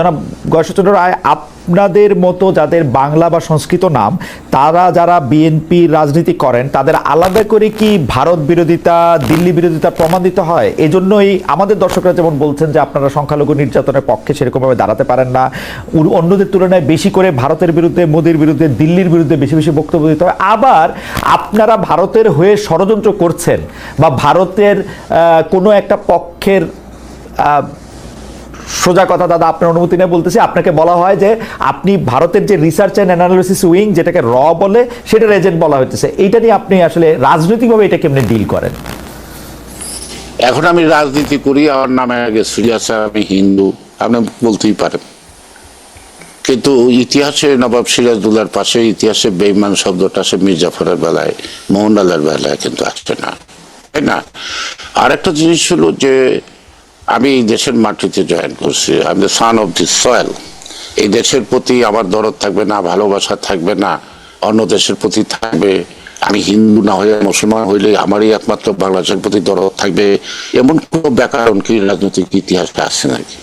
জনাব গয়েশ্বরচন্দ্র রায় আপনাদের মতো যাদের বাংলা বা সংস্কৃত নাম, তারা যারা বিএনপি রাজনীতি করেন, তাদের আলাদা করে কি ভারত বিরোধিতা, দিল্লি বিরোধিতা প্রমাণিত হয়? এজন্যই আমাদের দর্শকরা যেমন বলছেন যে আপনারা সংখ্যালঘু নির্যাতনের পক্ষে সেরকমভাবে দাঁড়াতে পারেন না। অন্যদের তুলনায় বেশি করে ভারতের বিরুদ্ধে, মোদির বিরুদ্ধে, দিল্লির বিরুদ্ধে বেশি বেশি বক্তব্য দিতে হয়। আবার আপনারা ভারতের হয়ে ষড়যন্ত্র করছেন বা ভারতের কোনো একটা পক্ষের সোজা কথা দাদা, আপনার অনুমতি নিয়ে বলতেছি, আপনাকে বলা হয় যে আপনি ভারতের যে রিসার্চ অ্যান্ড অ্যানালিসিস উইং যেটাকে র বলে, সেটার এজেন্ট বলা হচ্ছে এইটা নিয়ে আপনি আসলে রাজনৈতিকভাবে এটা কেমনি ডিল করেন? এখন আমি রাজনীতি করি, আমার নামে আগে সিরিয়াসে আমি হিন্দু, আপনি বলতেই পারেন। কিন্তু ইতিহাসে নবাব সিরাজদুল্লার পাশে ইতিহাসে বেইমান শব্দটা আসে মির্জাফরের বেলায়, মোহনলালের বেলায় কিন্তু আসছে না। তাই না? আর একটা জিনিস হলো যে আমি এই দেশের মাটিতে জয়েন করছি। আমি the son of the soil এই দেশের প্রতি আমার দরদ থাকবে না ভালোবাসা থাকবে না অন্য দেশের প্রতি থাকবে। আমি হিন্দু না হয়ে মুসলমান হইলে আমারই একমাত্র বাংলাদেশের প্রতি দরদ থাকবে। এমন কোনো ব্যাকরণ কি রাজনৈতিক ইতিহাসটা আছে নাকি?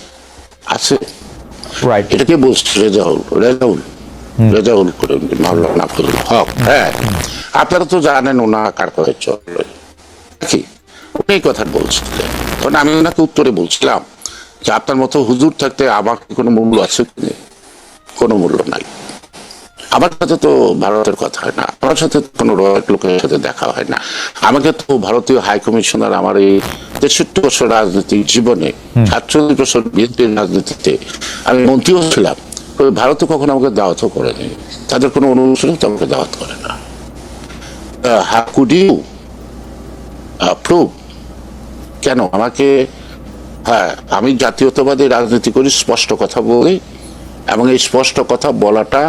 আছে। রাইট এটাকে বলছে রেজাউল রেজাউল রেজাউল করে মাওলানা আব্দুল হক। হ্যাঁ। আপনারা তো জানেন ওনা কার কথা চলে। কি উনি এই কথা বলছিলেন। তখন আমি ওনাকে উত্তরে বলছিলাম যে আপনার মতো হুজুর থাকতে আমার কোনো মূল্য আছে কিনে কোনো মূল্য নাই। আমার সাথে তো ভারতের কথা হয় না। আমার সাথে কোনো লোকের সাথে দেখা হয় না। আমাকে তো ভারতীয় হাই কমিশনার আমার এই তেষট্টি বছর রাজনৈতিক জীবনে সাতচল্লিশ বছর বিএনপির রাজনীতিতে আমি মন্ত্রীও ছিলাম। ভারতে কখনো আমাকে দাওয়াতও করেনি। তাদের কোনো অনুষ্ঠানে তো আমাকে দাওয়াত করে না। হা কুড ইউ প্রুভ কেন? আমাকে হ্যাঁ আমি জাতীয়তাবাদী রাজনীতি করি স্পষ্ট কথা বলি এবং এই স্পষ্ট কথা বলাটা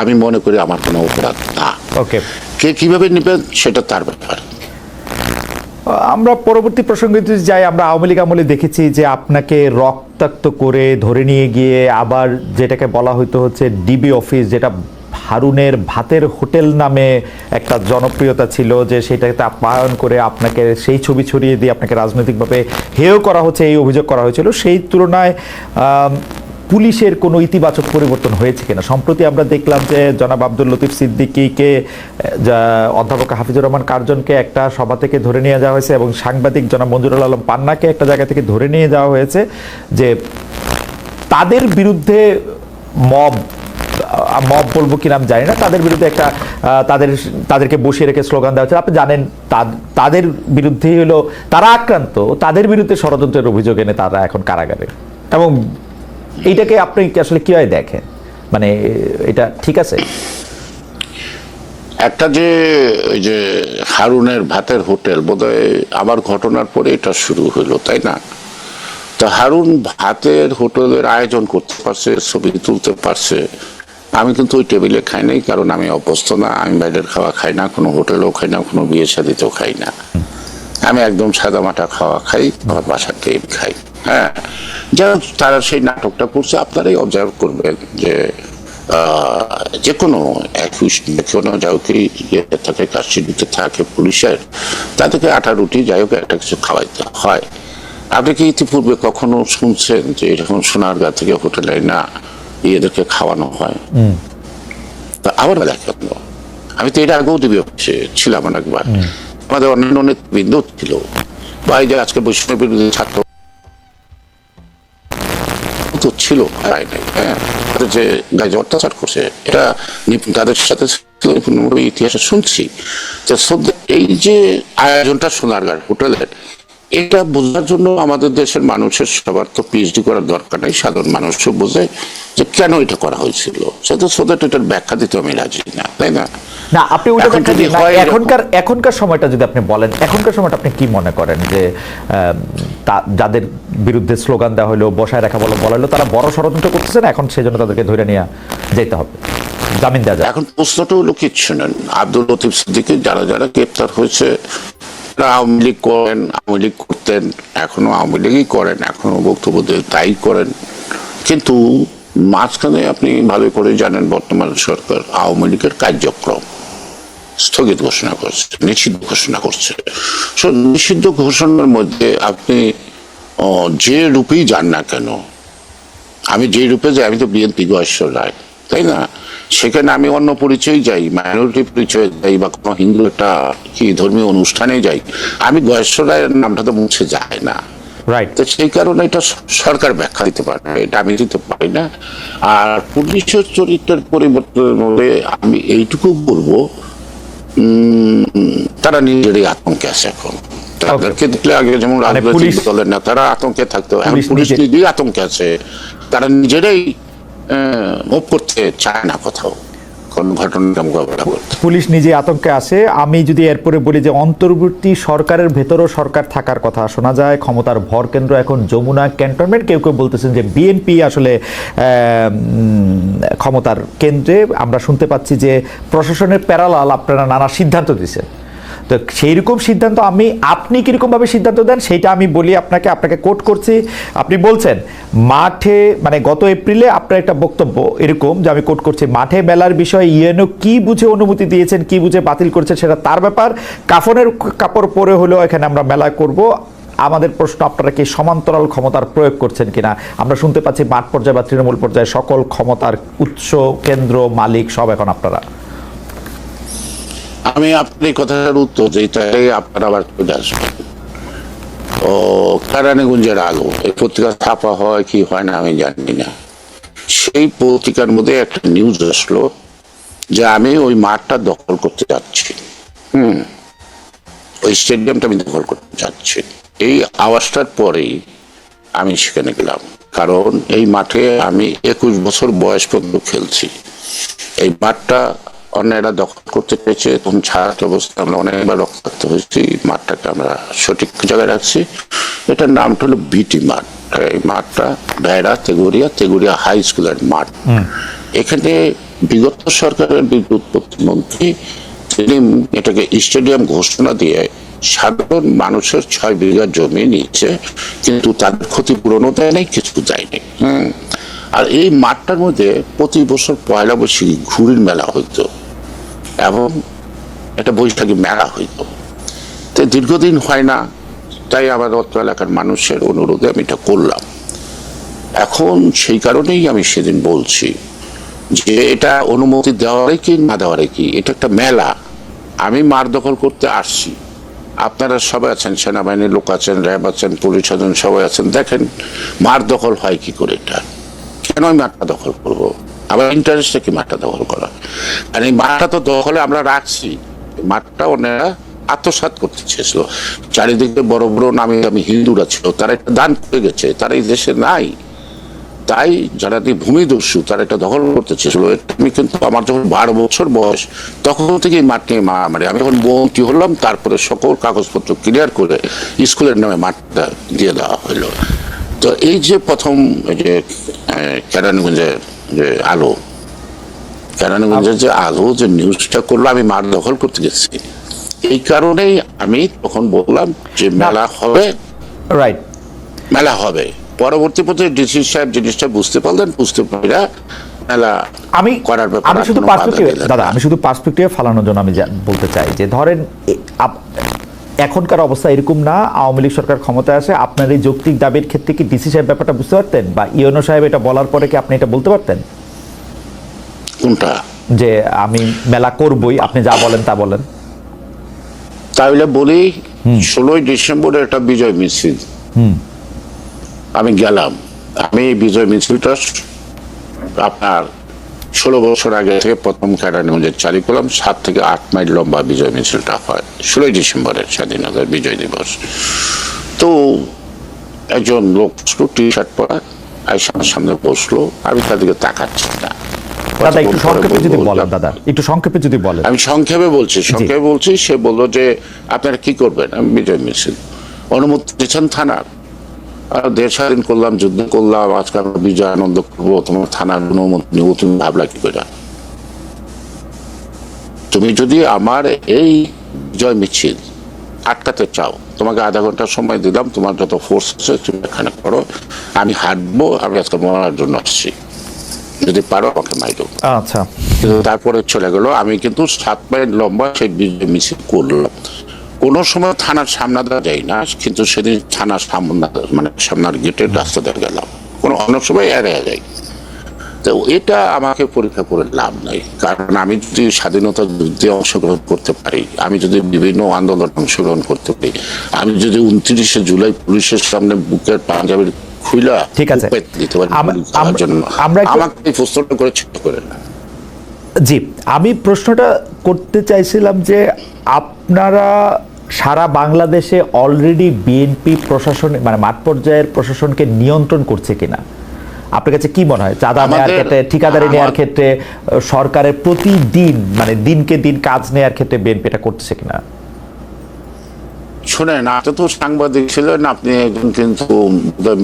আমি মনে করি আমার কোনো অপরাধ না। ওকে। কে কীভাবে নেবেন সেটা তার ব্যাপার। আমরা পরবর্তী প্রসঙ্গে যদি যাই আমরা আওয়ামী লীগ আমলে দেখেছি যে আপনাকে রক্তাক্ত করে ধরে নিয়ে গিয়ে আবার যেটাকে বলা হইতো হচ্ছে ডিবি অফিস যেটা হারুনের ভাতের হোটেল নামে একটা জনপ্রিয়তা ছিল যে সেটাকে আপ্যায়ন করে আপনাকে সেই ছবি ছড়িয়ে দিয়ে আপনাকে রাজনৈতিকভাবে হেয় করা হচ্ছে, এই অভিযোগ করা হয়েছিল। সেই তুলনায় পুলিশের কোনো ইতিবাচক পরিবর্তন হয়েছে কিনা? সম্প্রতি আমরা দেখলাম যে জনাব আব্দুল লতিফ সিদ্দিকীকে অধ্যাপক হাফিজুর রহমান কার্জনকে একটা সভা থেকে ধরে নিয়ে যাওয়া হয়েছে এবং সাংবাদিক জনাব মঞ্জুরুল আলম পান্নাকে একটা জায়গা থেকে ধরে নিয়ে যাওয়া হয়েছে যে তাদের বিরুদ্ধে মব মব বলব কি নাম জানি না। তাদের বিরুদ্ধে একটা তাদের, তাদেরকে বসিয়ে রেখে স্লোগান দেওয়া হচ্ছে আপনি জানেন তাদের বিরুদ্ধে হলো, তারা আক্রান্ত, তাদের বিরুদ্ধে ষড়যন্ত্রের অভিযোগ এনে তারা এখন কারাগারে। এবং এইটাকে আপনি আসলে কীভাবে দেখেন? মানে এটা ঠিক আছে? একটা যে, ওই যে হারুনের ভাতের হোটেল, বোধহয় আবার ঘটনার পরে এটা শুরু হলো, তাই না? তো হারুন ভাতের হোটেলের আয়োজন করতে পারছে, ছবি তুলতে পারছে আমি কিন্তু ওই টেবিলে খাই নাই কারণ আমি অভ্যস্ত না আমি বাইরের খাওয়া খাই না কোনো হোটেলেও খাই না কোনো বিয়ে শাদিতেও খাই না। আমি একদম সাদা মাটা খাওয়া খাই আমার টেবিল খাই হ্যাঁ। হোক, তারা সেই নাটকটা করছে আপনারাই অবজার্ভ করবেন যে যে কোনো যে কোনো যাই হোক ইয়েতে থাকে থাকে পুলিশের তাদেরকে আটা রুটি যাই হোক একটা কিছু খাওয়াইতে হয়। আপনি কি ইতিপূর্বে কখনো শুনছেন যে এরকম সোনারগাঁ থেকে হোটেলে না এদেরকে খাওয়ানো হয়। তা আমার বেলা কেন আমি তো এটা আগেও দিবি অফিসে ছিলাম অনেকবার আমাদের অন্যান্য নেতৃবৃন্দ ছিল। বা এই যে আজকে বৈষ্ণব বিরোধী ছাত্র তো ছিল নাই হ্যাঁ। তাদের যে গায়ে অত্যাচার করছে এটা তাদের সাথে ইতিহাসে শুনছি। যে সদ্য- এই যে আয়োজনটা সোনারগাঁর হোটেলের এটা বোঝার জন্য আমাদের দেশের মানুষের সবার তো পিএইচডি করার দরকার নেই সাধারণ মানুষও বোঝে যে কেন এটা করা হয়েছিল। সেটা সোদ্যাট এটার ব্যাখ্যা দিতে আমি রাজি না তাই না? না আপনি ব্যাখ্যা দিন এরকম- এখনকার এখনকার সময়টা যদি আপনি বলেন এখনকার সময়টা আপনি কি মনে করেন যে যাদের বিরুদ্ধে স্লোগান দেওয়া হলো বসায় রাখা বলো বলা হলো তারা বড় ষড়যন্ত্র করতেছে না? এখন সেই জন্য তাদেরকে ধরে নিয়ে যেতে হবে। জামিন দেওয়া যায় এখন প্রশ্নটা হলো নেন আব্দুল লতিফ সিদ্দিকের যারা যারা গ্রেপ্তার হয়েছে আওয়ামী লীগ করেন আওয়ামী লীগ করতেন এখনও আওয়ামী লীগই করেন এখনও বক্তব্য তাই করেন। কিন্তু মাঝখানে আপনি ভালো করে জানেন বর্তমান সরকার আওয়ামী লীগের কার্যক্রম স্থগিত ঘোষণা করছে নিষিদ্ধ ঘোষণা করছে। So, নিষিদ্ধ ঘোষণার মধ্যে আপনি যে রূপেই যান না কেন আমি যে রূপে যাই আমি তো বিএনপি গয়েশ্বর রায়। তাই না? সেখানে আমি অন্য পরিচয় যাই মাইনরিটি পরিচয় যাই বা কোনো হিন্দু একটা কি ধর্মীয় অনুষ্ঠানে যাই আমি গয়েশ্বর রায়ের নামটা তো মুছে যায় না। রাইট তো সেই কারণে এটা সরকার ব্যাখ্যা দিতে পারে এটা আমি দিতে পারি না। আর পুলিশের চরিত্রের পরিবর্তনের মধ্যে আমি এইটুকু বলব উম, তারা নিজেরই আতঙ্কে আছে এখন। তাদেরকে দেখলে আগে যেমন রাজনৈতিক মানে দলের নেতারা আতঙ্কে থাকতো এখন পুলিশ পুলিশ নিজেই আতঙ্কে আছে। তারা নিজেরাই মুভ করতে চায় না কোথাও। কোন ঘটনাটা মোকাবেলা করতে পুলিশ নিজে আতঙ্কে আছে। আমি যদি এরপরে বলি যে অন্তর্বর্তী সরকারের ভেতরও সরকার থাকার কথা শোনা যায় ক্ষমতার ভর কেন্দ্র এখন যমুনা ক্যান্টনমেন্ট। কেউ কেউ বলতেছেন যে বিএনপি আসলে ক্ষমতার কেন্দ্রে। আমরা শুনতে পাচ্ছি যে প্রশাসনের প্যারালাল আপনারা নানা সিদ্ধান্ত দিচ্ছেন তো সেই রকম সিদ্ধান্ত আমি, আপনি কীরকমভাবে সিদ্ধান্ত দেন, সেটা আমি বলি আপনাকে আপনাকে কোট করছি। আপনি বলছেন, মাঠে মানে গত এপ্রিলে আপনার একটা বক্তব্য এরকম যে আমি কোট করছি, মাঠে মেলার বিষয়ে ইএনও কি বুঝে অনুমতি দিয়েছেন, কি বুঝে বাতিল করছেন, সেটা তার ব্যাপার। কাফনের কাপড় পরে হলেও এখানে আমরা মেলা করব। আমাদের প্রশ্ন, আপনারা কি সমান্তরাল ক্ষমতার প্রয়োগ করছেন কিনা? আমরা শুনতে পাচ্ছি মাঠ পর্যায়ে বা তৃণমূল পর্যায়ে সকল ক্ষমতার উৎস, কেন্দ্র, মালিক সব এখন আপনারা। আমি আপনার এই কথাটার উত্তর যেটাই আপনার আবার চলে আসবেন। ও, কারানীগঞ্জের আলো এই পত্রিকা ছাপা হয় কি হয় না আমি জানি না। সেই পত্রিকার মধ্যে একটা নিউজ আসলো যে আমি ওই মাঠটা দখল করতে যাচ্ছি। হুম, ওই স্টেডিয়ামটা আমি দখল করতে যাচ্ছি। এই আওয়াজটার পরেই আমি সেখানে গেলাম। কারণ এই মাঠে আমি একুশ বছর বয়স পর্যন্ত খেলছি। এই মাঠটা অন্যেরা দখল করতে পেরেছে তখন ছাড়াতে অবস্থা আমরা অনেকবার রক্তাক্ত হয়েছি মাঠটাকে আমরা সঠিক জায়গায় রাখছি। এটার নামটা হলো বিটি মাঠ। এই মাঠটা ডায়রা তেগুরিয়া তেগুরিয়া হাই স্কুলের মাঠ। এখানে বিগত সরকারের বিদ্যুৎ প্রতিমন্ত্রী তিনি এটাকে স্টেডিয়াম ঘোষণা দিয়ে সাধারণ মানুষের ছয় বিঘা জমি নিচ্ছে কিন্তু তাদের ক্ষতিপূরণও দেয় নাই কিছু দেয়নি হুম। আর এই মাঠটার মধ্যে প্রতি বছর পয়লা বৈশাখী ঘুড়ির মেলা হইতো এবং একটা বৈশাখী মেলা হইতো। তো দীর্ঘদিন হয় না, তাই আমার অত্র এলাকার মানুষের অনুরোধে আমি এটা করলাম। এখন সেই কারণেই আমি সেদিন বলছি যে এটা অনুমতি দেওয়ারে কি না দেওয়ারে কি, এটা একটা মেলা। আমি মার দখল করতে আসছি। আপনারা সবাই আছেন, সেনাবাহিনীর লোক আছেন, র্যাব আছেন, পুলিশ আছেন, সবাই আছেন, দেখেন মার দখল হয় কি করে এটা। কেন আমি মাঠটা দখল করব? আমার ইন্টারেস্টটা কি মাঠটা দখল করা? আর এই মাঠটা তো দখলে আমরা রাখছি। মাঠটা ওনারা আত্মসাৎ করতে চেয়েছিল। চারিদিকে বড় বড় নামে আমি হিন্দুরা ছিল, তারা একটা দান করে গেছে, তারা এই দেশে নাই। তাই যারা এই ভূমিদস্যু, তারা এটা দখল করতে চেয়েছিল। আমি কিন্তু আমার যখন বারো বছর বয়স, তখন থেকে এই মাঠ নিয়ে মারামারি আমি যখন বন্টি হলাম, তারপরে সকল কাগজপত্র ক্লিয়ার করে স্কুলের নামে মাঠটা দিয়ে দেওয়া হলো। তো এই যে প্রথম যে কেরানীগঞ্জের যে আলো। কেরানীগঞ্জের যে আলো যে নিউজটা করল আমি মাঠ দখল করতে গেছি। এই কারণেই আমি তখন বললাম যে মেলা হবে। রাইট মেলা হবে। পরবর্তী পথে ডিসি সাহেব জিনিসটা বুঝতে পারলেন বুঝতে পারা মেলা আমি করার ব্যাপারে আমি শুধু পার্সপেক্টিভ দাদা আমি শুধু পার্সপেক্টিভে ফালানোর জন্য আমি বলতে চাই যে ধরেন আপ- এখনকার অবস্থা এরকম না আওয়ামী লীগ সরকার ক্ষমতায় আসে আপনার এই যৌক্তিক দাবির ক্ষেত্রে কি ডিসি সাহেব ব্যাপারটা বুঝতে পারতেন? বা ইওনো সাহেব এটা বলার পরে কি আপনি এটা বলতে পারতেন? কোনটা? যে আমি মেলা করবই আপনি যা বলেন তা বলেন। তাহলে বলি ষোলোই ডিসেম্বরে একটা বিজয় মিছিল। আমি গেলাম। আমি এই বিজয় মিছিলটা আপনার ষোলো বছর আগে থেকে প্রথম ক্যারানীগঞ্জে চালু করলাম সাত থেকে আট মাইল লম্বা বিজয় মিছিলটা হয়। ষোলোই ডিসেম্বরের স্বাধীনতার বিজয় দিবস। তো একজন লোক টি শার্ট পরা আইসা আমার সামনে বসল আমি তাদেরকে তাকাচ্ছি না। দাদা একটু সংক্ষেপে যদি বলেন দাদা একটু সংক্ষেপে যদি বলেন। আমি সংক্ষেপে বলছি সংক্ষেপে বলছি সে বলল যে আপনারা কি করবেন? আমি বিজয় মিছিল। অনুমতি দিয়েছেন থানার। আর দেশ স্বাধীন করলাম যুদ্ধ করলাম আজকে আমরা বিজয় আনন্দ করব তোমার থানার অনুমতি নেব তুমি ভাবলা কি করে? তুমি যদি আমার এই বিজয় মিছিল আটকাতে চাও তোমাকে আধা ঘণ্টা সময় দিলাম তোমার যত ফোর্স আছে তুমি এখানে করো আমি হাঁটবো আমি আজকে মরার জন্য আসছি। যদি পারো আমাকে মাইরো আচ্ছা। কিন্তু তারপরে চলে গেল আমি কিন্তু সাত মাইল লম্বা সেই বিজয় মিছিল করলাম। কোনো সময় থানার সামনে দেওয়া যাই না কিন্তু সেদিন থানার সামনে মানে সামনার গেটের রাস্তা দিয়ে গেলাম। কোনো অনেক সময় এড়িয়ে যায়। তো এটা আমাকে পরীক্ষা করে লাভ নাই। কারণ আমি যদি স্বাধীনতা যুদ্ধে অংশগ্রহণ করতে পারি আমি যদি বিভিন্ন আন্দোলন অংশগ্রহণ করতে পারি আমি যদি উনত্রিশে জুলাই পুলিশের সামনে বুকের পাঞ্জাবির খুইলা ঠিক আছে। দিতে পারি আমাকে এই প্রশ্নটা করে ছোট করে না। জি আমি প্রশ্নটা করতে চাইছিলাম যে আপনারা সারা বাংলাদেশে অলরেডি বিএনপি প্রশাসন মানে মাঠ পর্যায়ের প্রশাসনকে নিয়ন্ত্রণ করছে কিনা? আপনার কাছে কি মনে হয়? চাঁদা নেওয়ার ক্ষেত্রে ঠিকাদারি নেওয়ার ক্ষেত্রে সরকারের প্রতিদিন মানে দিনকে দিন কাজ নেওয়ার ক্ষেত্রে বিএনপি এটা করছে কিনা? শোনেন আপনি তো সাংবাদিক ছিলেন আপনি একজন কিন্তু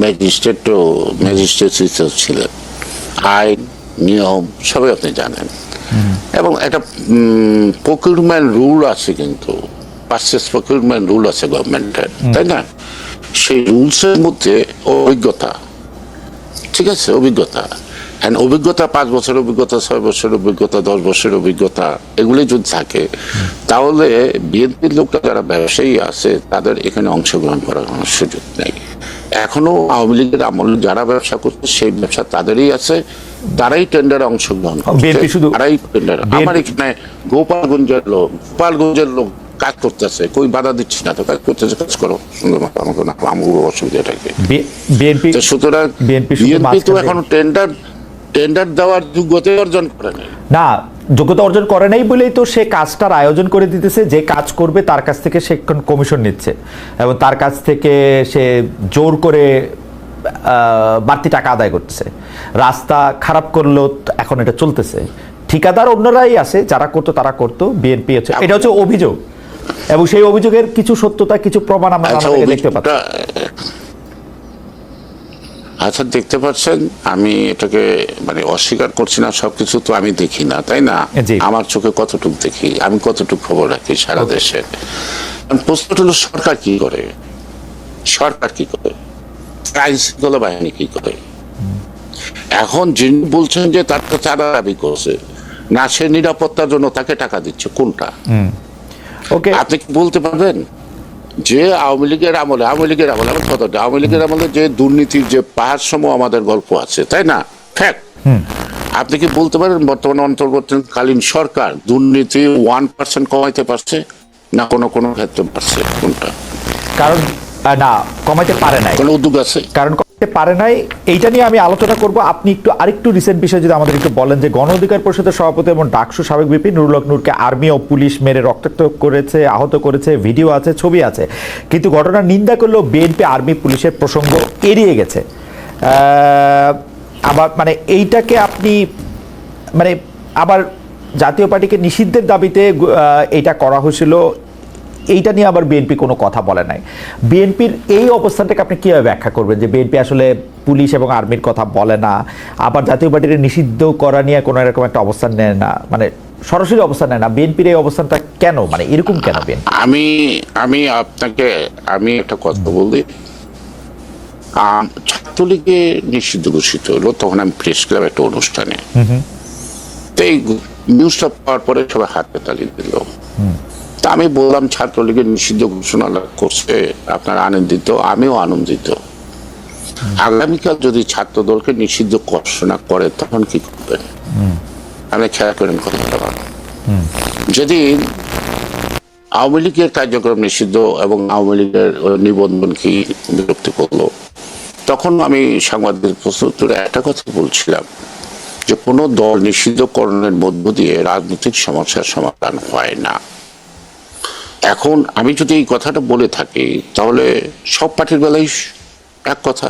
ম্যাজিস্ট্রেট ম্যাজিস্ট্রেট ছিলেন। আইন নিয়ম সবই আপনি জানেন। এবং একটা প্রকিউরমেন্ট রুল আছে কিন্তু। পার্সেস প্রকিউরমেন্ট রুল আছে গভর্নমেন্টের তাই না? সেই রুলসের মধ্যে অভিজ্ঞতা। ঠিক আছে অভিজ্ঞতা। And অভিজ্ঞতা পাঁচ বছরের অভিজ্ঞতা ছয় বছরের অভিজ্ঞতা দশ বছরের অভিজ্ঞতা এগুলি যদি থাকে তাহলে বিএনপির লোকরা যারা ব্যবসায়ী আছে তাদের এখানে অংশগ্রহণ করার কোনো সুযোগ নেই। এখনও আওয়ামী লীগের আমল যারা ব্যবসা করছে সেই ব্যবসা তাদেরই আছে তারাই টেন্ডারে অংশগ্রহণ করছে। শুধু- তারাই টেন্ডার আমার এখানে গোপালগঞ্জের লোক গোপালগঞ্জের লোক কাজ করতেছে কই বাধা দিচ্ছি না তো? কাজ করতেছে কাজ করো। সুন্দর মতো আমাকে না আমার অসুবিধাটাকে বিএনপি তো সুতরাং বিএনপি তো এখন টেন্ডার টেন্ডার দেওয়ার যোগ্যতা অর্জন করে নাই। না যোগ্যতা অর্জন করে নাই বলেই তো সে কাজটার আয়োজন করে দিতেছে যে কাজ করবে তার কাছ থেকে সে কমিশন নিচ্ছে। এবং তার কাছ থেকে সে জোর করে আহ, বাড়তি টাকা আদায় করতেছে। রাস্তা খারাপ করলেও এখন এটা চলতেছে। ঠিকাদার অন্যরাই আছে যারা করতো তারা করতো বিএনপি হচ্ছে এটা হচ্ছে অভিযোগ। এবং সেই অভিযোগের কিছু সত্যতা কিছু প্রমাণ আমরা আচ্ছা দেখতে পাচ্ছি। আচ্ছা দেখতে পাচ্ছেন আমি এটাকে মানে অস্বীকার করছি না সবকিছু তো আমি দেখি না তাই না? আমার চোখে কতটুক দেখি আমি কতটুক খবর রাখি সারা দেশে? প্রশ্নটা হলো সরকার কি করে? সরকার কি করে? আইন শৃঙ্খলা বাহিনী কি করে? এখন যিনি বলছেন যে তার কাছে চাঁদা দাবি করছে না সে নিরাপত্তার জন্য তাকে টাকা দিচ্ছে কোনটা? ওকে আপনি বলতে পারবেন? যে আওয়ামী লীগের আমলে আওয়ামী লীগের আমলে আমার কথাটা আওয়ামী লীগের আমলে যে দুর্নীতির যে পাহাড় সম আমাদের গল্প আছে তাই না? ফ্যাক্ট আপনি কি বলতে পারেন বর্তমানে অন্তর্বর্তীকালীন সরকার দুর্নীতি ওয়ান পার্সেন্ট কমাইতে পারছে না কোনো কোনো ক্ষেত্রে পারছে? কোনটা? কারণ না কমাইতে পারে না কোনো উদ্যোগ আছে? কারণ পারে নাই, এইটা নিয়ে আমি আলোচনা করব। আপনি একটু আরেকটু রিসেন্ট বিষয় যদি আমাদের একটু বলেন যে গণ অধিকার পরিষদের সভাপতি এবং ডাকসু সাবেক বিপি নুরুল হক নূরকে আর্মি ও পুলিশ মেরে রক্তাক্ত করেছে, আহত করেছে, ভিডিও আছে, ছবি আছে। কিন্তু ঘটনার নিন্দা করলেও বিএনপি আর্মি পুলিশের প্রসঙ্গ এড়িয়ে গেছে। আবার মানে এইটাকে আপনি মানে আবার জাতীয় পার্টিকে নিষিদ্ধের দাবিতে এইটা করা হয়েছিল। এইটা নিয়ে আবার বিএনপি কোনো কথা বলে নাই। বিএনপির এই অবস্থানটাকে আপনি কীভাবে ব্যাখ্যা করবেন? যে বিএনপি আসলে পুলিশ এবং আর্মির কথা বলে না আবার জাতীয় পার্টির নিষিদ্ধ করা নিয়ে কোনো এরকম একটা অবস্থান নেয় না মানে সরাসরি অবস্থান নেয় না। বিএনপির এই অবস্থানটা কেন মানে এরকম কেন বিএনপি আমি আমি আপনাকে আমি একটা কথা বলি। ছাত্রলীগে নিষিদ্ধ ঘোষিত হলো তখন আমি প্রেস ক্লাব একটা অনুষ্ঠানে। তো এই নিউজটা পাওয়ার পরে সবাই হাতে তালি দিল। আমি বললাম, ছাত্রলীগের নিষিদ্ধ ঘোষণা করছে, আপনারা আনন্দিত, আমিও আনন্দিত। আগামীকাল যদি ছাত্র দলকে নিষিদ্ধ ঘোষণা করে, তখন কি করবেন? আপনি খেয়াল করেন কথাটা। যেদিন আওয়ামী লীগের কার্যক্রম নিষিদ্ধ এবং আওয়ামী লীগের নিবন্ধন কি বিরক্তি করল, তখন আমি সাংবাদিক প্রশ্নোত্তরে একটা কথা বলছিলাম, যে কোনো দল নিষিদ্ধকরণের মধ্য দিয়ে রাজনৈতিক সমস্যার সমাধান হয় না। এখন আমি যদি এই কথাটা বলে থাকি, তাহলে সব পার্টির বেলাই এক কথা।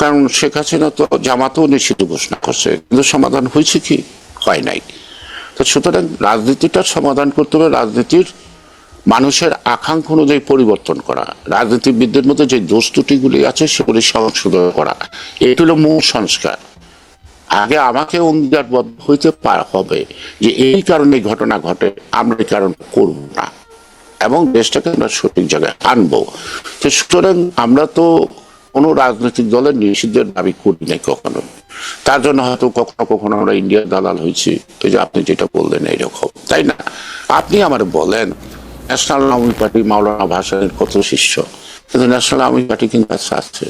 কারণ শেখ হাসিনা তো জামাতেও নিষিদ্ধ ঘোষণা করছে, কিন্তু সমাধান হয়েছে কি? হয় নাই। তো সুতরাং রাজনীতিটার সমাধান করতে হবে রাজনীতির মানুষের আকাঙ্ক্ষা অনুযায়ী পরিবর্তন করা, রাজনীতিবিদদের মধ্যে যে দোষ ত্রুটিগুলি আছে সেগুলি সংশোধন করা এটি হলো মূল সংস্কার। আগে আমাকে অঙ্গীকারবদ্ধ হইতে পার হবে যে এই কারণে ঘটনা ঘটে, আমরা এই কারণ করব না। এবং দেশটাকে আমরা সঠিক জায়গায় আনব। তো সুতরাং আমরা তো কোনো রাজনৈতিক দলের নিষিদ্ধের দাবি করি নাই কখনো। তার জন্য হয়তো কখনো কখনো আমরা ইন্ডিয়ার দালাল হয়েছি। এই যে আপনি যেটা বললেন এইরকম, তাই না? আপনি আমার বলেন, ন্যাশনাল আওয়ামী পার্টি মাওলানা ভাসানের কত শিষ্য? কিন্তু ন্যাশনাল আওয়ামী পার্টি কিন্তু আছে।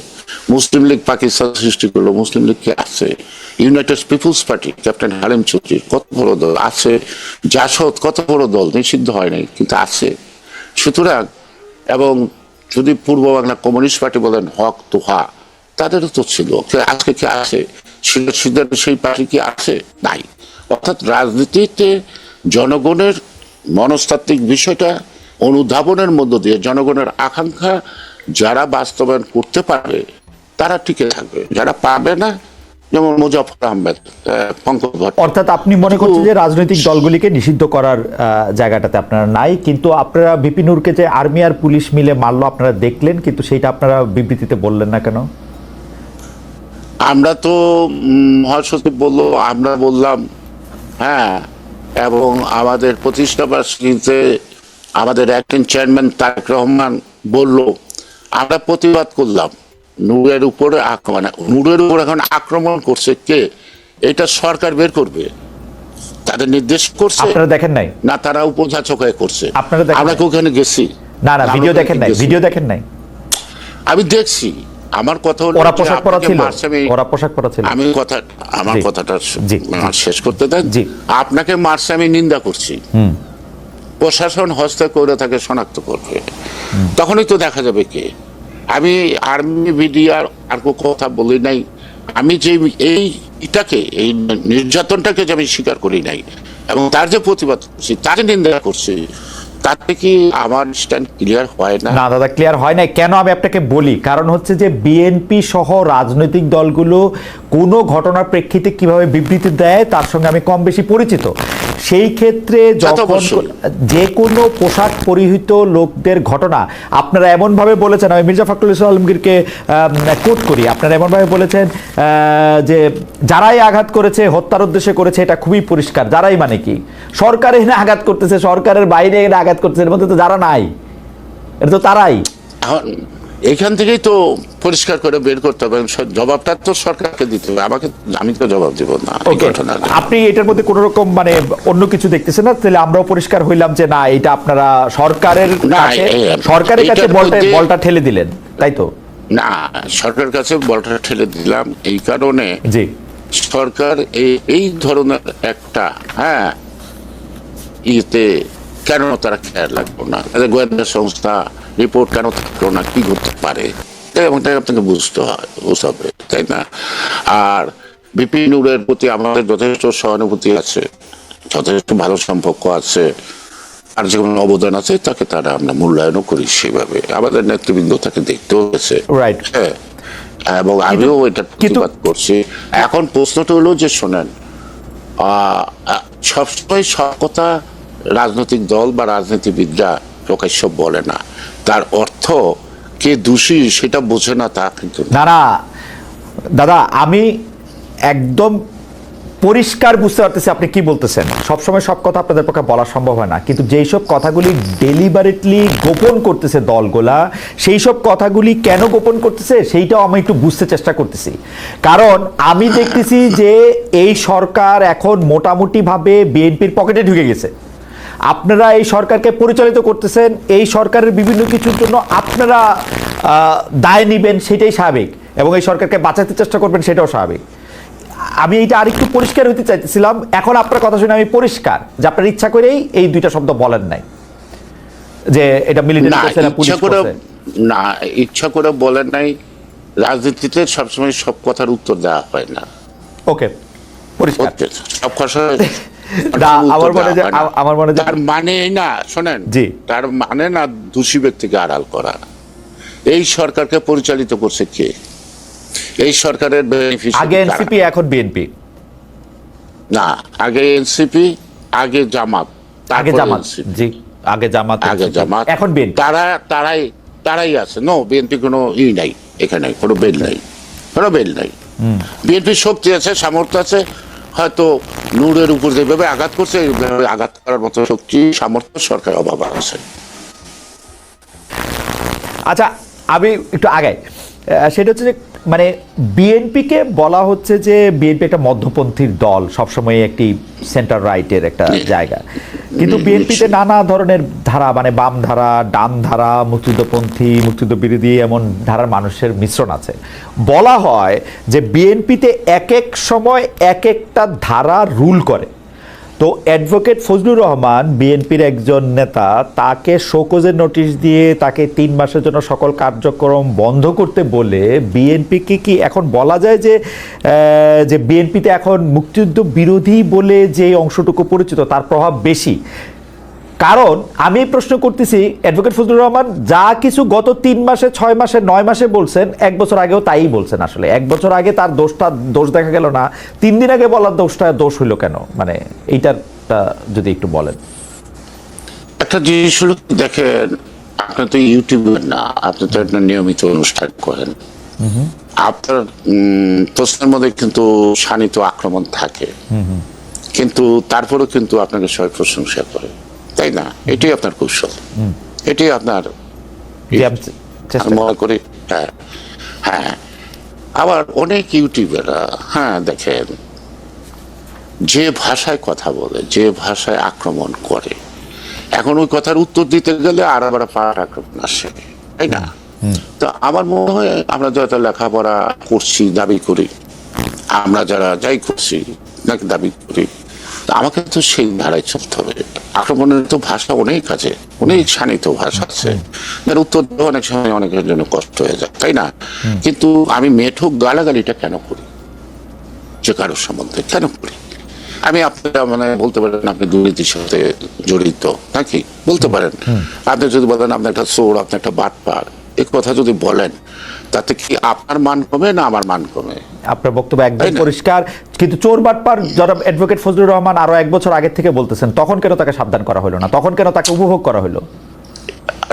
মুসলিম লীগ পাকিস্তান সৃষ্টি করল, মুসলিম লীগ কি আছে? United peoples party, captain Halim Chowdhury, কত বড় দল? আছে জাসদ, কত বড় দল? নিষিদ্ধ হয় নাই, কিন্তু আছে। সুতরাং, এবং যদি পূর্ব বাংলা কমিউনিস্ট পার্টি বলেন হক তো তোহা তাদেরও তো ছিল। আজকে কি আছে? সেই পার্টি কি আছে? নাই। অর্থাৎ রাজনীতিতে জনগণের মনস্তাত্ত্বিক বিষয়টা অনুধাবনের মধ্য দিয়ে, জনগণের আকাঙ্ক্ষা যারা বাস্তবায়ন করতে পারবে, তারা টিকে থাকবে। যারা পাবে না যেমন মুজাফর আহমেদ পঙ্কজ ভট্ট। অর্থাৎ আপনি মনে করছেন যে রাজনৈতিক দলগুলিকে নিষিদ্ধ করার জায়গাটাতে আপনারা নাই কিন্তু আপনারা বিপিনুরকে যে আর্মি আর পুলিশ মিলে মারলো আপনারা দেখলেন কিন্তু সেইটা আপনারা বিবৃতিতে বললেন না কেন? আমরা তো মহাসচিব বলল আমরা বললাম হ্যাঁ এবং আমাদের প্রতিষ্ঠা বার্ষিকীতে আমাদের অ্যাক্টিং চেয়ারম্যান তারেক রহমান বলল আমরা প্রতিবাদ করলাম। নূরের উপরে আক্রমণ নূরের উপর এখন আক্রমণ করছে কে? এটা সরকার বের করবে। তাদের নির্দেশ করছে। আপনারা দেখেন নাই? না তারা উপযাচক হয়ে করছে। আপনারা আমরা কি ওখানে গেছি? না না ভিডিও দেখেন নাই ভিডিও দেখেন নাই। আমি দেখছি। আমার কথা হলো ওরা পোশাক পরা ছিল। ওরা পোশাক পরা ছিল। আমি কথা আমার কথাটা আমার শেষ করতে দেন। জি। আপনাকে মারছে আমি নিন্দা করছি। প্রশাসন হস্তে করে তাকে শনাক্ত করবে। তখনই তো দেখা যাবে কে। আমি আর্মি মিডিয়ার আর কোনো কথা বলি নাই। আমি যে এই এটাকে এই নির্যাতনটাকে যে আমি স্বীকার করি নাই, এবং তার যে প্রতিবাদ করছি, তাকে নিন্দা করছি, তাতে কি আমার স্ট্যান্ড ক্লিয়ার হয় না? না দাদা, ক্লিয়ার হয় নাই। কেন আমি আপনাকে বলি? কারণ হচ্ছে যে বিএনপি সহ রাজনৈতিক দলগুলো কোনো ঘটনার প্রেক্ষিতে কীভাবে বিবৃতি দেয় তার সঙ্গে আমি কম বেশি পরিচিত। সেই ক্ষেত্রে যখন যে কোনো পোশাক পরিহিত লোকদের ঘটনা আপনারা এমনভাবে বলেছেন আমি মির্জা ফখরুল ইসলাম আলমগীরকে কোট করি আপনারা এমনভাবে বলেছেন আহ, যে যারাই আঘাত করেছে হত্যার উদ্দেশ্যে করেছে এটা খুবই পরিষ্কার যারাই মানে কি? সরকার এখানে আঘাত করতেছে সরকারের বাইরে এখানে আঘাত করতেছে এর মধ্যে তো যারা নাই এটা তো তারাই। এখন থেকেই তো পরিষ্কার করে বের করতে হবে জবাবটা তো সরকারকে দিতে হবে। আমাকে আমি তো জবাব দিব না আপনি এটার মধ্যে কোনো রকম মানে অন্য কিছু দেখতেছেন না? তাহলে আমরাও পরিষ্কার হইলাম যে না এটা আপনারা সরকারের না, কাছে সরকারের কাছে বলটা বলটা ঠেলে দিলেন তাই তো? না সরকারের কাছে বলটা ঠেলে দিলাম এই কারণে জি। সরকার এই এই ধরনের একটা হ্যাঁ ইতে কেন তারা খেয়াল রাখব না? তাদের গোয়েন্দা সংস্থা রিপোর্ট কেন থাকল না? কি করতে পারে? এবং তাই আপনাকে বুঝতে হয় বুঝতে হবে তাই না? আর বিপিনুরের প্রতি আমাদের যথেষ্ট সহানুভূতি আছে যথেষ্ট ভালো সম্পর্ক আছে আর যে কোনো অবদান আছে তাকে তারা আমরা মূল্যায়নও করি সেভাবে। আমাদের নেতৃবৃন্দ তাকে দেখতেও Right. হ্যাঁ এবং আমিও এটা প্রতিবাদ করছি। এখন প্রশ্নটা হলো যে শোনেন সবসময় সব কথা রাজনৈতিক দল বা রাজনীতিবিদরা প্রকাশ্য বলে না। তার অর্থ কে দোষী সেটা বোঝে না তা কিন্তু না। দাদা, আমি একদম পরিষ্কার বুঝতে পারতেছি আপনি কি বলতেছেন। সবসময় সব কথা আপনাদের পক্ষে বলা সম্ভব হয় না। কিন্তু যেই সব কথাগুলি ডেলিবারেটলি গোপন করতেছে দলগুলা, সেই সব কথাগুলি কেন গোপন করতেছে সেইটাও আমি একটু বুঝতে চেষ্টা করতেছি। কারণ আমি দেখতেছি যে এই সরকার এখন মোটামুটিভাবে বিএনপির পকেটে ঢুকে গেছে। আপনারা এই সরকারকে পরিচালিত করতেছেন এই সরকারের বিভিন্ন কিছুর জন্য আপনারা দায় নিবেন সেটাই স্বাভাবিক এবং এই সরকারকে বাঁচাতে চেষ্টা করবেন সেটাও স্বাভাবিক। আমি এইটা আরেকটু পরিষ্কার হতে চাইতেছিলাম এখন আপনার কথা শুনে আমি পরিষ্কার যে আপনার ইচ্ছা করেই এই দুইটা শব্দ বলেন নাই। যে এটা মিলিটারি পুলিশ ইচ্ছা করে করছে। না ইচ্ছা করে বলেন নাই রাজনীতিতে সবসময় সব কথার উত্তর দেওয়া হয় না। ওকে পরিষ্কার। সব কথা আমার মনে আমার মনে তার মানে না শোনেন জি। তার মানে না দোষী ব্যক্তিকে আড়াল করা। এই সরকারকে পরিচালিত করছে কে? এই সরকারের আগে এনসিপি এখন বিএনপি। না আগে এনসিপি আগে জামাত আগে জামাত জি আগে জামাত আগে জামাত। এখন বিএনপি। তারা তারাই তারাই আছে। নো বিএনপি কোনো ই নাই এখানে কোনো বেল নাই কোনো বেল নাই। বিএনপি শক্তি আছে সামর্থ্য আছে হয়তো নূরের উপর যেভাবে আঘাত করছে আঘাত করার মতো শক্তি, সামর্থ্য সরকার অভাব আছে। আচ্ছা আমি একটু আগে সেটা হচ্ছে যে মানে বিএনপিকে বলা হচ্ছে যে বিএনপি একটা মধ্যপন্থীর দল সবসময় একটি সেন্টার রাইটের একটা জায়গা। কিন্তু বিএনপিতে নানা ধরনের ধারা মানে বাম ধারা ডান ধারা মুক্তিযুদ্ধপন্থী মুক্তিযুদ্ধ বিরোধী এমন ধারার মানুষের মিশ্রণ আছে। বলা হয় যে বিএনপিতে এক এক সময় এক একটা ধারা রুল করে। তো অ্যাডভোকেট ফজলুর রহমান বিএনপির একজন নেতা, তাকে শোকজের নোটিশ দিয়ে তাকে তিন মাসের জন্য সকল কার্যক্রম বন্ধ করতে বলে বিএনপিকে কি এখন বলা যায় যে যে বিএনপিতে এখন মুক্তিযুদ্ধ বিরোধী বলে যে অংশটুকু পরিচিত, তার প্রভাব বেশি? কারণ আমি প্রশ্ন করতেছি অ্যাডভোকেট ফজলুর রহমান যা কিছু গত তিন মাসে ছয় মাসে নয় মাসে বলছেন এক বছর আগেও তাই বলছেন আসলে। এক বছর আগে তার দোষটা দোষ দেখা গেল না তিন দিন আগে বলার দোষটা দোষ হইল কেন? মানে এইটারটা যদি একটু বলেন। একটা জিনিস হলো দেখেন আপনি তো ইউটিউবার না আপনি তো একটা নিয়মিত অনুষ্ঠান করেন। আপনার প্রশ্নের মধ্যে কিন্তু শানিত আক্রমণ থাকে। কিন্তু তারপরেও কিন্তু আপনাকে সবাই প্রশংসা করে। তাই না? এটাই আপনার কৌশল। এটাই আপনার আমি মনে করি হ্যাঁ হ্যাঁ। আবার অনেক ইউটিউবাররা হ্যাঁ দেখেন যে ভাষায় কথা বলে যে ভাষায় আক্রমণ করে এখন ওই কথার উত্তর দিতে গেলে আর আবার পাঠ আক্রমণ আসে তাই না? তো আমার মনে হয় আমরা যত লেখাপড়া করছি দাবি করি আমরা যারা যাই করছি নাকি দাবি করি আমাকে তো সেই ধারায় চলতে হবে। আক্রমণের তো ভাষা অনেক আছে অনেক শানিত ভাষা আছে। যার উত্তর দেওয়া অনেক সময় অনেকের জন্য কষ্ট হয়ে যায় তাই না? কিন্তু আমি মেঠো গালাগালিটা কেন করি? যে কারোর সম্বন্ধে কেন করি? আমি আপনারা মানে বলতে পারেন আপনি দুর্নীতির সাথে জড়িত নাকি? বলতে পারেন। আপনি যদি বলেন আপনি একটা চোর আপনি একটা বাটপার এই কথা যদি বলেন তাতে কি আপনার মান কমে না আমার মান কমে? আপনার বক্তব্য একদম পরিষ্কার। কিন্তু চোর বাটপার যারা অ্যাডভোকেট ফজলুর রহমান আরও এক বছর আগে থেকে বলতেছেন তখন কেন তাকে সাবধান করা হলো না? তখন কেন তাকে উপভোগ করা হলো?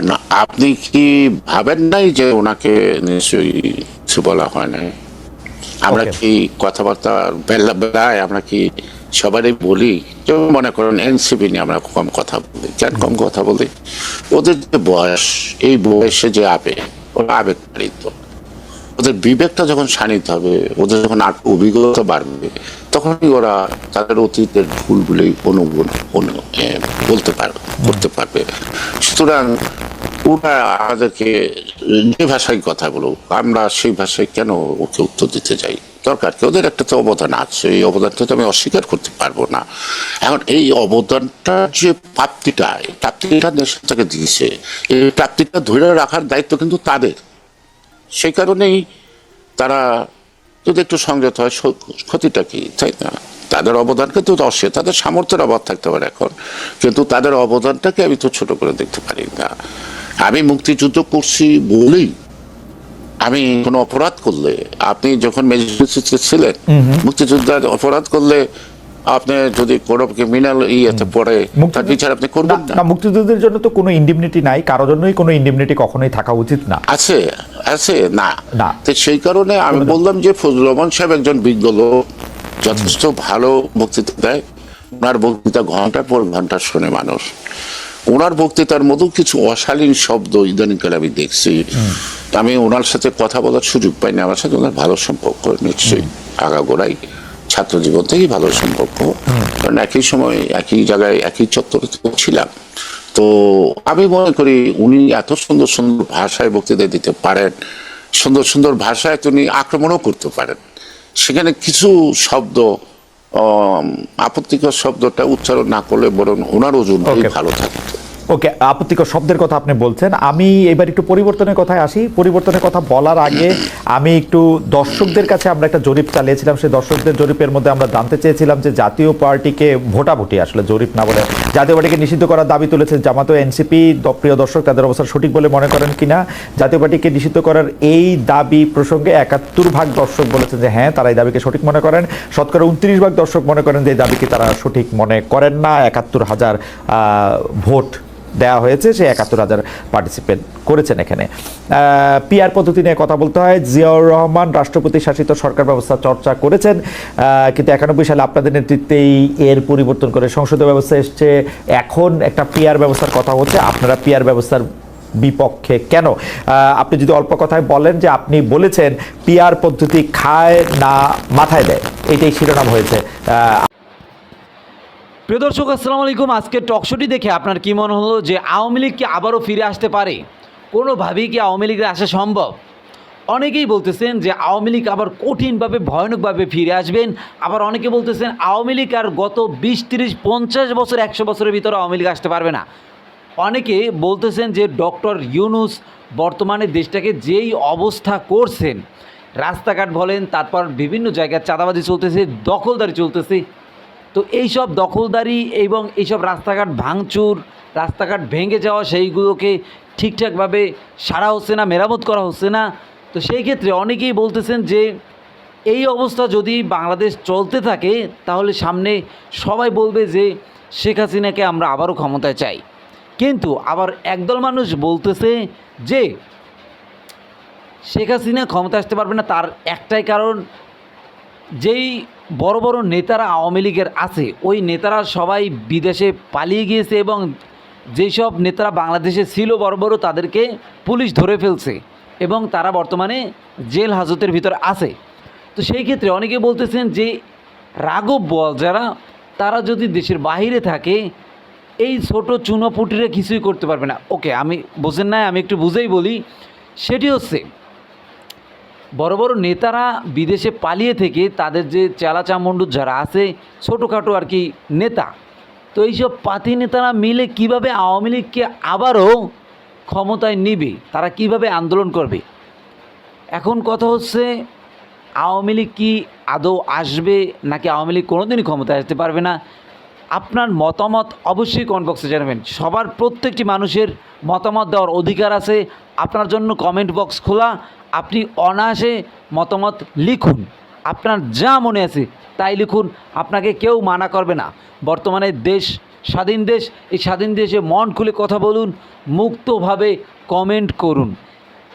না আপনি কি ভাবেন নাই যে ওনাকে নিশ্চয়ই কিছু বলা হয় নাই? আমরা. কি কথাবার্তা বেলা বেলায় আমরা কি সবারই বলি? যেমন মনে করেন এনসিপি নিয়ে আমরা কম কথা বলি কেন কম কথা বলি ওদের যে বয়স এই বয়সে যে আবেগ ওরা আবেগ পালিত। ওদের বিবেকটা যখন শানিত হবে, ওদের যখন অভিজ্ঞতা বাড়বে, তখনই ওরা তাদের অতীতের ভুলগুলি অনুগুণ অনু বলতে পারবে করতে পারবে। সুতরাং ওরা আমাদেরকে যে ভাষায় কথা বলুক, আমরা সেই ভাষায় কেন ওকে উত্তর দিতে যাই? দরকার কি? ওদের একটা তো অবদান আছে। এই অবদানটা তো আমি অস্বীকার করতে পারব না। এখন এই অবদানটা যে প্রাপ্তিটা, এই প্রাপ্তিটা দেশ তাকে দিয়েছে। এই প্রাপ্তিটা ধরে রাখার দায়িত্ব কিন্তু তাদের। সেই কারণেই তারা যদি একটু সংযত হয় ক্ষতিটা কি তাই না? তাদের অবদানকে তো অস্বীকার তাদের সামর্থ্যের অভাব থাকতে পারে এখন। কিন্তু তাদের অবদানটাকে আমি তো ছোট করে দেখতে পারি না। আমি মুক্তিযুদ্ধ করছি বলেই আমি কোনো অপরাধ করলে আপনি যখন ম্যাজিস্ট্রেট ছিলেন মুক্তিযোদ্ধার অপরাধ করলে আপনি যদি কোনো ক্রিমিনাল ইয়েতে পড়ে তার বিচার আপনি করবেন না মুক্তিযুদ্ধের জন্য তো কোনো ইন্ডিমনিটি নাই কারোর জন্যই কোনো ইন্ডিমনিটি কখনোই থাকা উচিত না। আছে আছে না। না। তো সেই কারণে আমি বললাম যে ফজলুর রহমান সাহেব একজন বিজ্ঞ লোক যথেষ্ট ভালো বক্তৃতা দেয়। ওনার বক্তৃতা ঘণ্টার পর ঘণ্টা শোনে মানুষ। ওনার বক্তৃতার মধ্যেও কিছু অশালীন শব্দ ইদানিংকালে আমি দেখছি। আমি ওনার সাথে কথা বলার সুযোগ পাইনি। আমার সাথে ওনার ভালো সম্পর্ক নিশ্চয়ই আগাগোড়াই। ছাত্র জীবন থেকেই ভালো সম্পর্ক। কারণ একই সময় একই জায়গায় একই চত্বরে ছিলাম। তো আমি মনে করি উনি এত সুন্দর সুন্দর ভাষায় বক্তৃতা দিতে পারেন। সুন্দর সুন্দর ভাষায় তিনি আক্রমণও করতে পারেন। সেখানে কিছু শব্দ আপত্তিকর শব্দটা উচ্চারণ না করলে বরং ওনার ওজন ভালো থাকতো। ওকে, আপত্তিকর শব্দের কথা আপনি বলছেন। আমি এবার একটু পরিবর্তনের কথায় আসি। পরিবর্তনের কথা বলার আগে আমি একটু দর্শকদের কাছে আমরা একটা জরিপ চালিয়েছিলাম। সেই দর্শকদের জরিপের মধ্যে আমরা জানতে চেয়েছিলাম যে জাতীয় পার্টিকে ভোটাভুটি আসলে জরিপ না বলে। জাতীয় পার্টিকে নিষিদ্ধ করার দাবি তুলেছে জামাত এনসিপি প্রিয় দর্শক, তাদের অবস্থা সঠিক বলে মনে করেন কিনা? জাতীয় পার্টিকে নিষিদ্ধ করার এই দাবি প্রসঙ্গে একাত্তর ভাগ দর্শক বলেছেন যে হ্যাঁ তারা এই দাবিকে সঠিক মনে করেন। শতকরা উনত্রিশ ভাগ দর্শক মনে করেন যে এই দাবিকে তারা সঠিক মনে করেন না। একাত্তর হাজার ভোট দেওয়া হয়েছে সে একাত্তর হাজার পার্টিসিপেট করেছেন এখানে। পিআর পদ্ধতি নিয়ে কথা বলতে হয়। জিয়াউর রহমান, রাষ্ট্রপতি শাসিত সরকার ব্যবস্থা চর্চা করেছেন। কিন্তু একানব্বই সালে আপনাদের নেতৃত্বেই এর পরিবর্তন করে সংসদীয় ব্যবস্থা এসছে। এখন একটা পিআর ব্যবস্থার কথা হচ্ছে। আপনারা পিআর ব্যবস্থার বিপক্ষে কেন? আপনি যদি অল্প কথায় বলেন যে আপনি বলেছেন পিআর পদ্ধতি খায় না, মাথায় দেয়। এটাই শিরোনাম হয়েছে। প্রিয় দর্শক, আসসালামু আলাইকুম। আজকে টকশোটি দেখে আপনার কি মনে হলো যে আওয়ামী লীগ কি আবারও ফিরে আসতে পারে? কোনোভাবেই কি আওয়ামী লীগের আসা সম্ভব? অনেকেই বলতেছেন যে আওয়ামী লীগ আবার কঠিনভাবে, ভয়ানকভাবে ফিরে আসবেন। আবার অনেকে বলতেছেন আওয়ামী লীগ আর গত বিশ, তিরিশ, পঞ্চাশ বছর, একশো বছরের ভিতরে আওয়ামী লীগ আসতে পারবে না। অনেকে বলতেছেন যে ডক্টর ইউনুস বর্তমানে দেশটাকে যেই অবস্থা করছেন, রাস্তাঘাট বলেন, তারপর বিভিন্ন জায়গায় চাঁদাবাজি চলতেছে, দখলদারি চলতেছে তো এইসব দখলদারি এবং এইসব রাস্তাঘাট ভাঙচুর, রাস্তাঘাট ভেঙে যাওয়া, সেইগুলোকে ঠিকঠাকভাবে সারা হচ্ছে না, মেরামত করা হচ্ছে না। তো সেই ক্ষেত্রে অনেকেই বলতেছেন যে, এই অবস্থা যদি বাংলাদেশ চলতে থাকে, তাহলে সামনে সবাই বলবে যে, শেখ হাসিনাকে আমরা আবারও ক্ষমতায় চাই। কিন্তু আবার একদল মানুষ বলতেছে যে, শেখ হাসিনা ক্ষমতা আসতে পারবে না, তার একটাই কারণ যেই বড় বড় নেতারা আওয়ামী লীগের আছে, ওই নেতারা সবাই বিদেশে পালিয়ে গিয়েছে এবং যেই সব নেতারা বাংলাদেশে ছিল বড় বড় তাদেরকে পুলিশ ধরে ফেলছে এবং তারা বর্তমানে জেল হাজতের ভিতর আছে। তো সেই ক্ষেত্রে অনেকে বলতেছেন যে, রাঘব বল যারা, তারা যদি দেশের বাইরে থাকে, এই ছোট চুনোপুটিরে কিছুই করতে পারবে না। ওকে, আমি বোঝেন না আমি একটু বুঝেই বলি, সেটি হচ্ছে বড় বড় নেতারা বিদেশে পালিয়ে থেকে তাদের যে চালাচামুন্ডু যারা আছে, ছোটোখাটো আর কি নেতা, তো এইসব পাতি নেতারা মিলে কীভাবে আওয়ামী লীগকে আবারও ক্ষমতায় নিবে, তারা কীভাবে আন্দোলন করবে? এখন কথা হচ্ছে, আওয়ামী লীগ কি আদৌ আসবে, নাকি আওয়ামী লীগ কোনোদিনই ক্ষমতায় আসতে পারবে না? আপনার মতামত অবশ্যই কমেন্ট বক্সে জানাবেন। সবার প্রত্যেকটি মানুষের মতামত দেওয়ার অধিকার আছে। আপনার জন্য কমেন্ট বক্স খোলা। আপনি অনায়াসে মতামত লিখুন। আপনার যা মনে আছে তাই লিখুন। আপনাকে কেউ মানা করবে না। বর্তমানে দেশ, স্বাধীন দেশ, এই স্বাধীন দেশে মন খুলে কথা বলুন। মুক্তভাবে কমেন্ট করুন।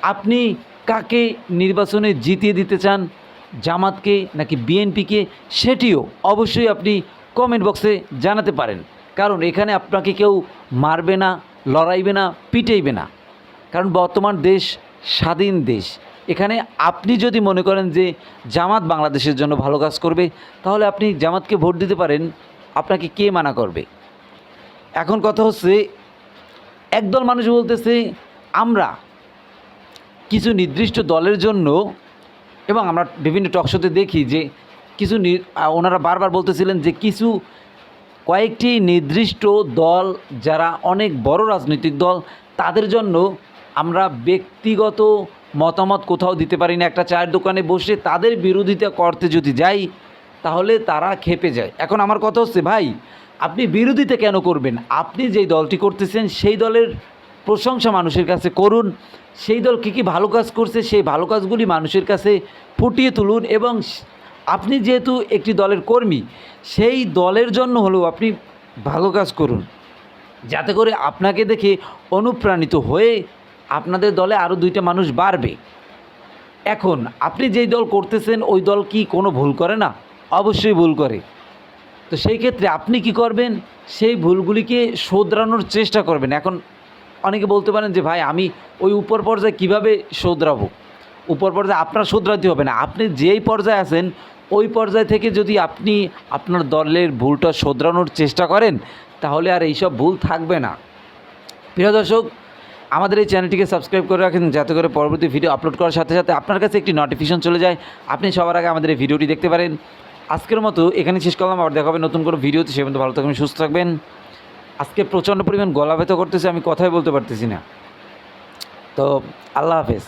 আপনি কাকে নির্বাচনে জিতিয়ে দিতে চান? জামাতকে নাকি বিএনপিকে সেটিও অবশ্যই আপনি কমেন্ট বক্সে জানাতে পারেন। কারণ এখানে আপনাকে কেউ মারবে না, লড়াইবে না, পিটাইবে না। কারণ বর্তমান দেশ স্বাধীন দেশ। এখানে আপনি যদি মনে করেন যে জামাত বাংলাদেশের জন্য ভালো কাজ করবে, তাহলে আপনি জামাতকে ভোট দিতে পারেন, আপনাকে কে মানা করবে? এখন কথা হচ্ছে, একদল মানুষ বলতেছে, আমরা কিছু নির্দিষ্ট দলের জন্য এবং আমরা বিভিন্ন টকশোতে দেখি যে কিছু ওনারা বারবার বলতেছিলেন যে কিছু, কয়েকটি নির্দিষ্ট দল যারা অনেক বড় রাজনৈতিক দল, তাদের জন্য আমরা ব্যক্তিগত মতামত কোথাও দিতে পারি না। একটা চায়ের দোকানে বসে তাদের বিরোধিতা করতে যদি যাই, তাহলে তারা খেপে যায়। এখন আমার কথা হচ্ছে, ভাই, আপনি বিরোধিতা কেন করবেন? আপনি যেই দলটি করতেছেন, সেই দলের প্রশংসা মানুষের কাছে করুন। সেই দল কী কী ভালো কাজ করছে, সেই ভালো কাজগুলি মানুষের কাছে ফুটিয়ে তুলুন এবং আপনি যেহেতু একটি দলের কর্মী, সেই দলের জন্য হলেও আপনি ভালো কাজ করুন। যাতে করে আপনাকে দেখে অনুপ্রাণিত হয়ে আপনাদের দলে আরও দুইটা মানুষ বাড়বে। এখন আপনি যেই দল করতেছেন, ওই দল কি কোনো ভুল করে না? অবশ্যই ভুল করে। তো সেই ক্ষেত্রে আপনি কি করবেন? সেই ভুলগুলিকে শোধরানোর চেষ্টা করবেন। এখন অনেকে বলতে পারেন যে, ভাই, আমি ওই উপর পর্যায়ে কীভাবে শোধরাবো? উপর পর্যায়ে আপনার শোধরাতে হবে না। আপনি যেই পর্যায়ে আছেন ওই পর্যায় থেকে যদি আপনি আপনার দলের ভুলটা শোধরানোর চেষ্টা করেন, তাহলে আর এইসব ভুল থাকবে না। প্রিয় দর্শক, আমাদের এই চ্যানেলটিকে সাবস্ক্রাইব করে রাখেন যাতে করে পরবর্তী ভিডিও আপলোড করার সাথে সাথে আপনার কাছে একটি নোটিফিকেশন চলে যায়। আপনি সবার আগে আমাদের এই ভিডিওটি দেখতে পারেন। আজকের মতো এখানে শেষ করলাম। আবার দেখা হবে নতুন কোনো ভিডিওতে। সে ভালো থাকবেন, সুস্থ থাকবেন। আজকে প্রচণ্ড পরিমাণ গলা ব্যথা করতেছে, আমি কথাই বলতে পারতেছি না। তো, আল্লাহ হাফেজ।